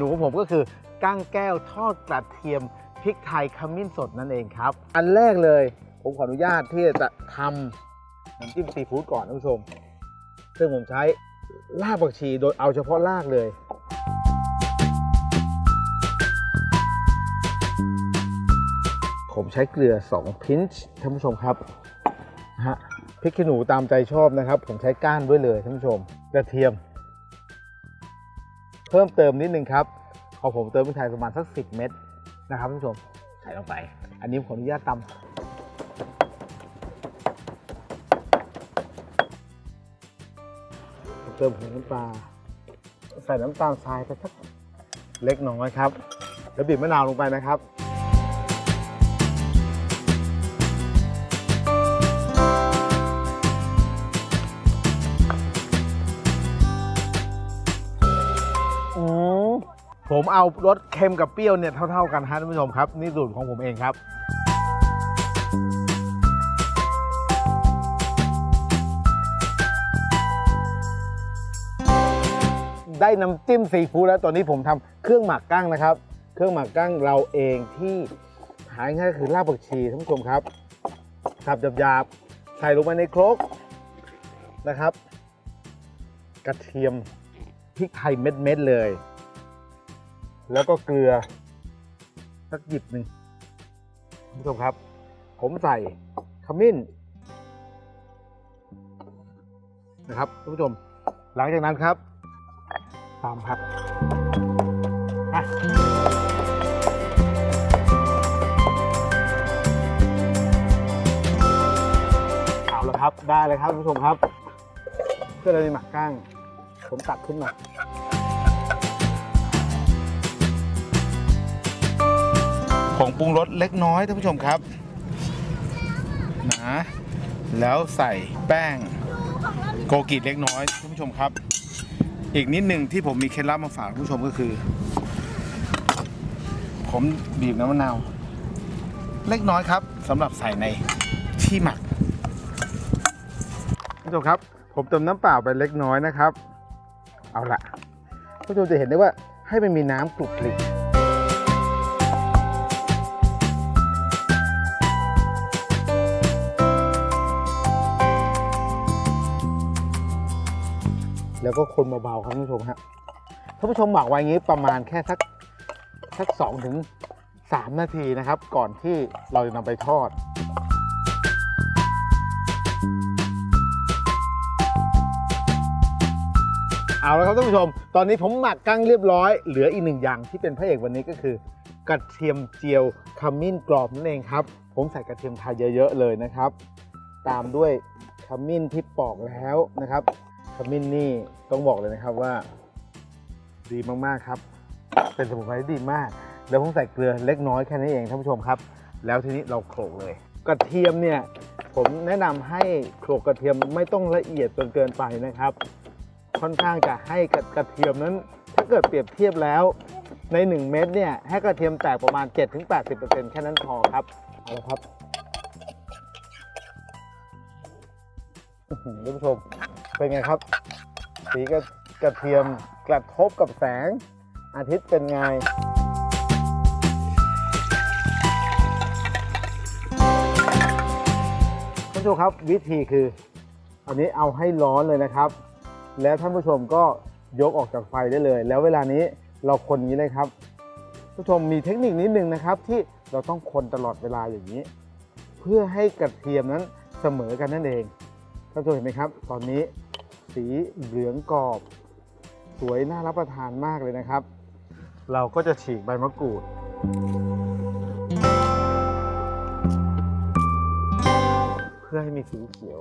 นูของผมก็คือก้างแก้วทอดกระเทียมพริกไทยขมิ้นสดนั่นเองครับ อันแรกเลย ผมขออนุญาตที่จะทำน้ำจิ้มซีฟู้ดก่อนท่านผู้ชม ซึ่งผมใช้รากผักชีโดยเอาเฉพาะรากเลย ผมใช้เกลือ 2 พินช์ท่านผู้ชมครับฮะพริกขี้หนูตามใจชอบนะครับ ผมใช้ก้านด้วยเลยท่านผู้ชม กระเทียม เพิ่มเติมนิดนึงครับพอผมเติมพริกไทยประมาณสัก 10 เม็ดนะครับท่านผู้ชมใส่ลงไป อันนี้ผมขออนุญาตตำเติมผงน้ำปลาใส่น้ำตาลทรายไปสักเล็กน้อยครับ แล้วบีบมะนาวลงไปนะครับ ผมเอารสเค็มกับเปรี้ยวเนี่ยเท่า ๆกันฮะท่านผู้ชมครับ นี่สูตรของผมเองครับ ได้น้ำจิ้มซีฟู้ดแล้วตอนนี้ผมทำเครื่องหมักกั้งนะครับ เครื่องหมักกั้งเราเองที่หาง่ายก็คือรากผักชีท่านผู้ชมครับสับหยาบๆใส่ลงไปในครกนะครับ กระเทียมพริกไทยเม็ดๆเลย แล้วก็เกลือสักหยิบหนึ่งคุณผู้ชมครับ ผมใส่ขมิ้นนะครับคุณผู้ชม หลังจากนั้นครับ ตามครับเอาละครับได้เลยครับคุณผู้ชมครับ เพื่อเราจะหมักก้าง ผมตักขึ้นมา ผงปรุงรสเล็กน้อยท่านผู้ชมครับนะแล้วใส่แป้งโกกิเล็กน้อยท่านผู้ชมครับ อีกนิดหนึ่งที่ผมมีเคล็ดลับมาฝากท่านผู้ชมก็คือ ผมบีบน้ำมะนาวเล็กน้อยครับสำหรับใส่ในที่หมักท่านผู้ชมครับ ผมเติมน้ำเปล่าไปเล็กน้อยนะครับ เอาละท่านผู้ชมจะเห็นได้ว่าให้มันมีน้ำกรุบกริบ แล้วก็คนเบาๆครับท่านผู้ชมฮะท่านผู้ชมหมักไว้อย่างนี้ประมาณแค่สักสักสองถึงสามนาทีนะครับ ก่อนที่เราจะนำไปทอดเอาละครับท่านผู้ชม ตอนนี้ผมหมักกั้งเรียบร้อย เหลืออีกหนึ่งอย่างที่เป็นพระเอกวันนี้ก็คือกระเทียมเจียวขมิ้นกรอบนั่นเองครับ ผมใส่กระเทียมไทยเยอะๆเลยนะครับ ตามด้วยขมิ้นที่ปอกแล้วนะครับ ขมิ้นนี่ต้องบอกเลยนะครับว่า ดีมากๆครับ เป็นสมุนไพรที่ดีมาก แล้วผมใส่เกลือเล็กน้อยแค่นี้เองท่านผู้ชมครับ แล้วทีนี้เราโขลกเลย กระเทียมเนี่ยผมแนะนำให้โขลกกระเทียมไม่ต้องละเอียดจนเกินไปนะครับ ค่อนข้างจะให้กระกระเทียมนั้น ถ้าเกิดเปรียบเทียบแล้วใน 1 เม็ดเนี่ยให้กระเทียมแตกประมาณ 7-80%แค่นั้นพอครับเอาละครับท่านผู้ชม เป็นไงครับ สีกระกระเทียมกระทบกับแสง อาทิตย์เป็นไง ท่านผู้ชมครับวิธีคือ อันนี้เอาให้ร้อนเลยนะครับ แล้วท่านผู้ชมก็ยกออกจากไฟได้เลย แล้วเวลานี้เราคนนี้เลยครับท่านผู้ชมมีเทคนิคนิดนึงนะครับที่เราต้องคนตลอดเวลาอย่างนี้ เพื่อให้กระเทียมนั้นเสมอกันนั่นเองท่านผู้ชมเห็นไหมครับ ตอนนี้ สีเหลืองกรอบ สวยน่ารับประทานมากเลยนะครับ เราก็จะฉีกใบมะกรูด เพื่อให้มีสีเขียว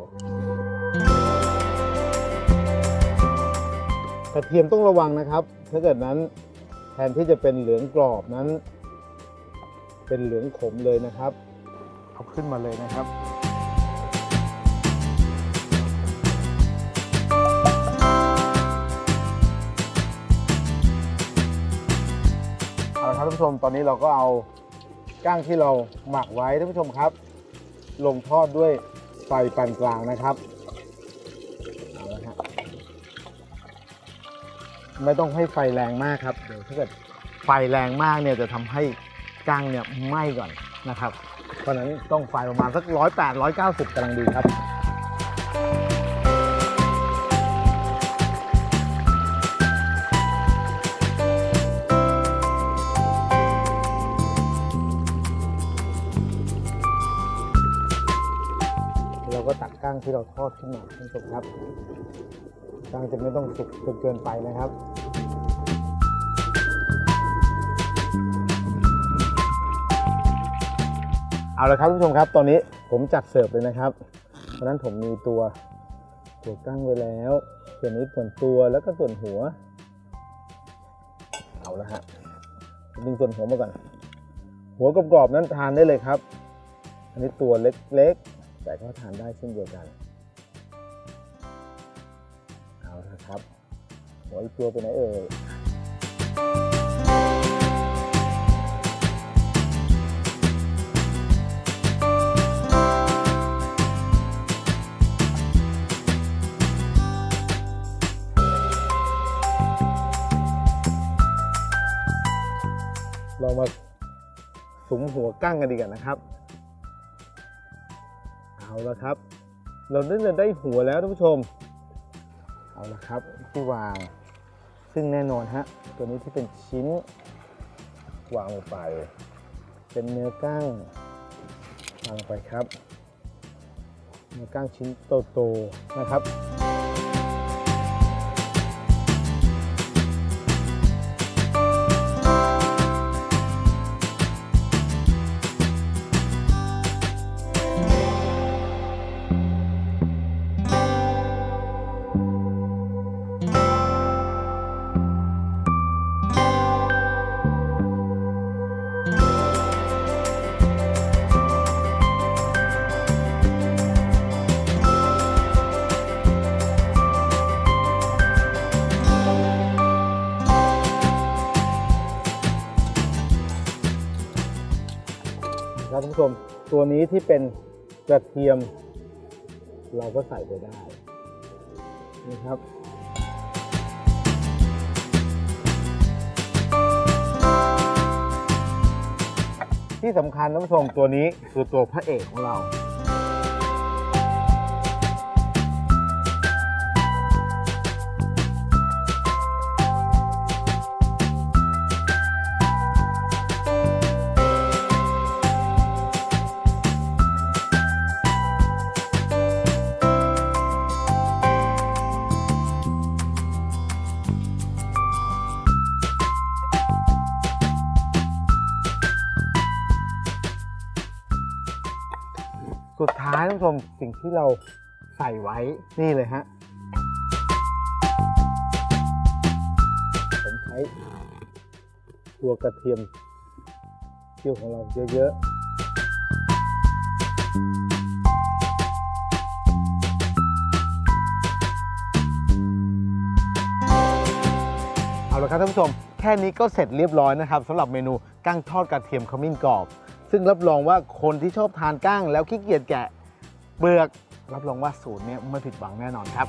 กระเทียมต้องระวังนะครับ ถ้าเกิดนั้นแทนที่จะเป็นเหลืองกรอบนั้น เป็นเหลืองขมเลยนะครับ เอาขึ้นมาเลยนะครับ ท่านผู้ชมตอนนี้เราก็เอาก้างที่เราหมักไว้ท่านผู้ชมครับ ลงทอดด้วยไฟปานกลางนะครับไม่ต้องให้ไฟแรงมากครับเดี๋ยวถ้าเกิดไฟแรงมากเนี่ยจะทำให้กั้งเนี่ยไหม้ก่อนนะครับ เพราะฉะนั้นต้องไฟประมาณสักร้อยแปดร้อยเก้าสิบกำลังดีครับ ก็ตักก้างที่เราทอดขึ้นมาท่านผู้ชมครับก้างจะไม่ต้องสุกจนเกินไปนะครับเอาละครับท่านผู้ชมครับ ตอนนี้ผมจัดเสิร์ฟเลยนะครับ เพราะฉะนั้นผมมีตัวตัวกั้งไว้แล้ว ส่วนนี้ส่วนตัวแล้วก็ส่วนหัว เอาละฮะดึงส่วนหัวมาก่อน หัวกรอบๆนั้นทานได้เลยครับ อันนี้ตัวเล็กๆ แต่ก็ทานได้เช่นเดียวกัน เอาละครับหัวอีกตัวไปไหนเอ่ยเรามาสุมหัวกั้งกันดีกันนะครับ เอาละครับ เราได้จะได้หัวแล้วท่านผู้ชม เอาละครับที่วาง ซึ่งแน่นอนฮะตัวนี้ที่เป็นชิ้น วางลงไป เป็นเนื้อก้างวางลงไปครับเนื้อก้างชิ้นโตๆนะครับ ครับท่านผู้ชมตัวนี้ที่เป็นกระเทียม เราก็ใส่ไปได้นี่ครับที่สำคัญท่านผู้ชมตัวนี้คือตัวพระเอกของเรา สุดท้ายท่านผู้ชมสิ่งที่เราใส่ไว้นี่เลยฮะผมใช้ตัวกระเทียมเจียวของเราเยอะๆเอาละครับท่านผู้ชม แค่นี้ก็เสร็จเรียบร้อยนะครับสำหรับเมนูกั้งทอดกระเทียมขมิ้นกรอบ ซึ่งรับรองว่าคนที่ชอบทานก้างแล้วขี้เกียจแกะเปลือกรับรองว่าสูตรเนี้ไม่ผิดหวังแน่นอนครับ